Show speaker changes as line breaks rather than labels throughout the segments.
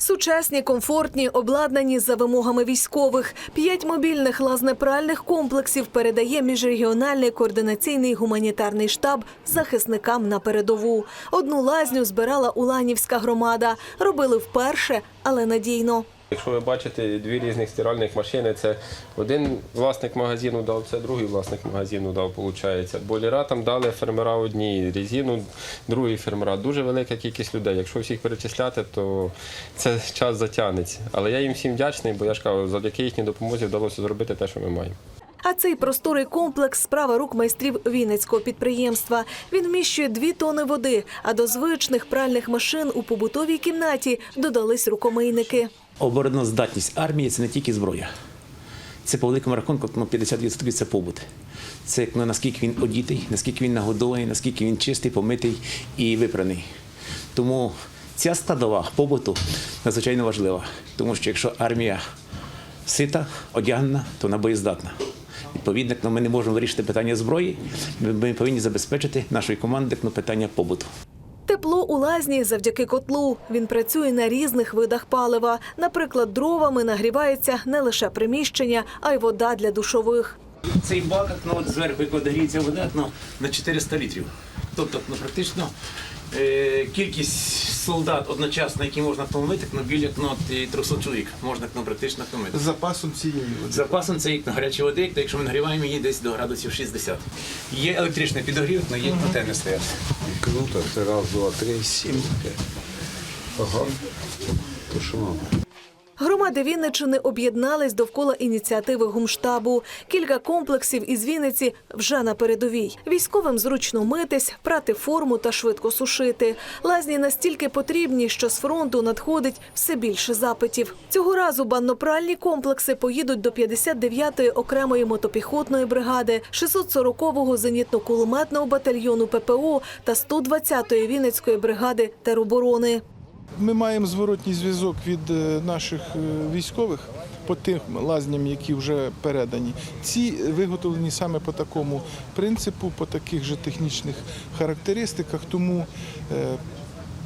Сучасні, комфортні, обладнані за вимогами військових. П'ять мобільних лазнепральних комплексів передає міжрегіональний координаційний гуманітарний штаб захисникам на передову. Одну лазню збирала Уланівська громада. Робили вперше, але надійно.
Якщо ви бачите дві різних стиральних машини, це один власник магазину дав, це другий власник магазину дав, виходить. Бойлера там дали фермера одні, резину другі фермера. Дуже велика кількість людей. Якщо всіх перечисляти, то це час затягнеться. Але я їм всім вдячний, бо я ж кажу, завдяки їхній допомозі вдалося зробити те, що ми маємо.
А цей просторий комплекс справа рук майстрів Вінницького підприємства. Він вміщує дві тони води. А до звичних пральних машин у побутовій кімнаті додались рукомийники.
Обороноздатність армії це не тільки зброя. Це по великому рахунку ну, 50% це побут. Це ну, наскільки він одітий, наскільки він нагодований, наскільки він чистий, помитий і випраний. Тому ця складова побуту надзвичайно важлива. Тому що якщо армія сита, одягнена, то вона боєздатна. Відповідно, ну, ми не можемо вирішити питання зброї, ми повинні забезпечити нашої команди ну, питання побуту.
Тепло у лазні завдяки котлу. Він працює на різних видах палива. Наприклад, дровами нагрівається не лише приміщення, а й вода для душових.
Цей бак ну, от зверху, гріється вода, ну, на 400 літрів. Тобто, ну, практично е, кількість солдат одночасно, які можна втомити, ну, біля ну, і 300 чоловік можна ну, практично втомити.
з запасом цієї води.
З запасом це як гарячої води, то якщо ми нагріваємо її десь до градусів 60. Є електричний підогрів, але є антенни стоять.
Круто, це раз, два, три, сім, п'ять. Ага. То що мама?
Громади Вінничини об'єднались довкола ініціативи гумштабу. Кілька комплексів із Вінниці вже на передовій. Військовим зручно митись, прати форму та швидко сушити. Лазні настільки потрібні, що з фронту надходить все більше запитів. Цього разу баннопральні комплекси поїдуть до 59-ї окремої мотопіхотної бригади, 640-го зенітно-кулеметного батальйону ППО та 120-ї Вінницької бригади тероборони.
Ми маємо зворотній зв'язок від е, наших е, військових по тим лазням, які вже передані. Ці виготовлені саме по такому принципу, по таких же технічних характеристиках. Тому е,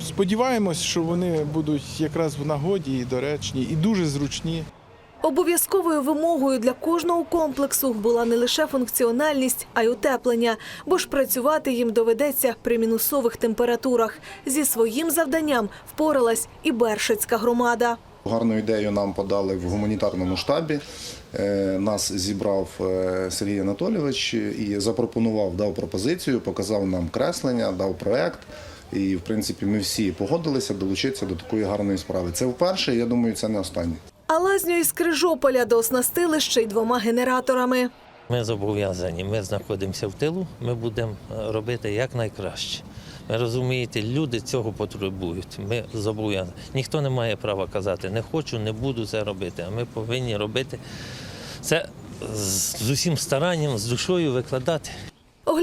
сподіваємось, що вони будуть якраз в нагоді і доречні, і дуже зручні.
Обов'язковою вимогою для кожного комплексу була не лише функціональність, а й утеплення, бо ж працювати їм доведеться при мінусових температурах. Зі своїм завданням впоралась і Бершицька громада.
Гарну ідею нам подали в гуманітарному штабі. Е, Нас зібрав е, Сергій Анатолійович і запропонував, дав пропозицію, показав нам креслення, дав проект. І, в принципі, ми всі погодилися долучитися до такої гарної справи. Це вперше, я думаю, це не останнє.
А лазню із Крижополя дооснастили ще й двома генераторами.
Ми зобов'язані, ми знаходимося в тилу, ми будемо е, робити якнайкраще. Ви розумієте, люди цього потребують. Ми зобов'язані. Ніхто не має права казати не хочу, не буду це робити. А ми повинні робити це з з усім старанням, з душою викладати.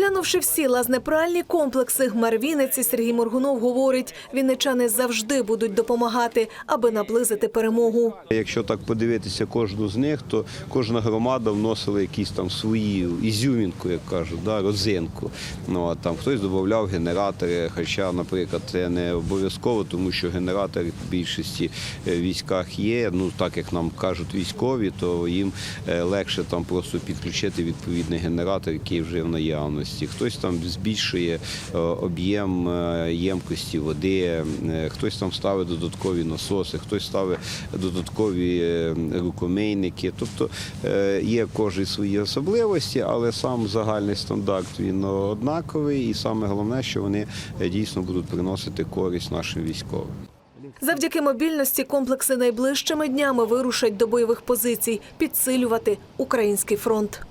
Оглянувши всі лазнепральні комплекси, мер Вінниці Сергій Моргунов говорить, вінничани завжди будуть допомагати, аби наблизити перемогу.
Якщо так подивитися кожну з них, то кожна громада вносила якісь там свої ізюмінку, як кажуть, да, родзинку. Ну а там хтось додавав генератори. Хоча, наприклад, це не обов'язково, тому що генератори в більшості е, військах є. Ну так як нам кажуть військові, то їм е, легше там просто підключити відповідний генератор, який вже в наявності. Хтось там збільшує е, об'єм е, ємкості води, е, хтось там ставить додаткові насоси, хтось ставить додаткові рукомийники. Тобто є кожен свої особливості, але сам загальний стандарт він однаковий, і саме головне, що вони дійсно будуть приносити користь нашим військовим.
Завдяки мобільності комплекси найближчими днями вирушать до бойових позицій, підсилювати український фронт.